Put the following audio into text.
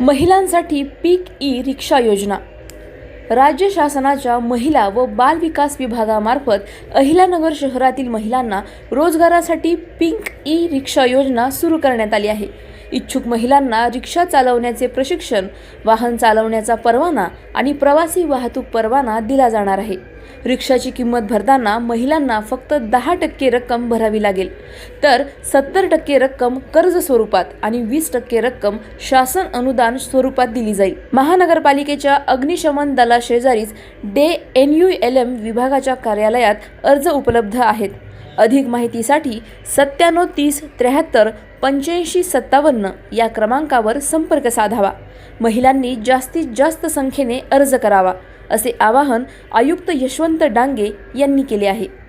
महिलांसाठी पीक ई रिक्षा योजना. राज्य शासनाच्या महिला व बाल विकास विभागामार्फत अहिलानगर शहरातील महिलांना रोजगारासाठी पिंक ई रिक्षा योजना सुरू करण्यात आली आहे. इच्छुक महिलांना रिक्षा चालवण्याचे प्रशिक्षण वाहन चालवण्याचा परवाना आणि प्रवासी वाहतूक परवाना दिला जाणार आहे. रिक्षाची किंमत भरताना महिलांना फक्त दहा टक्के रक्कम भरावी लागेल. तर सत्तर टक्के रक्कम कर्ज स्वरूपात आणि वीस टक्के रक्कम शासन अनुदान स्वरूपात दिली जाईल. महानगरपालिकेच्या अग्निशमन दलाशेजारीच DAY N U L M विभागाच्या कार्यालयात अर्ज उपलब्ध आहेत. अधिक माहितीसाठी सत्त्याण्णव तीस त्र्याहत्तर पंच्याऐंशी सत्तावन्न या क्रमांकावर संपर्क साधावा. महिलांनी जास्तीत जास्त संख्येने अर्ज करावा असे आवाहन आयुक्त यशवंत डांगे यांनी केले आहे.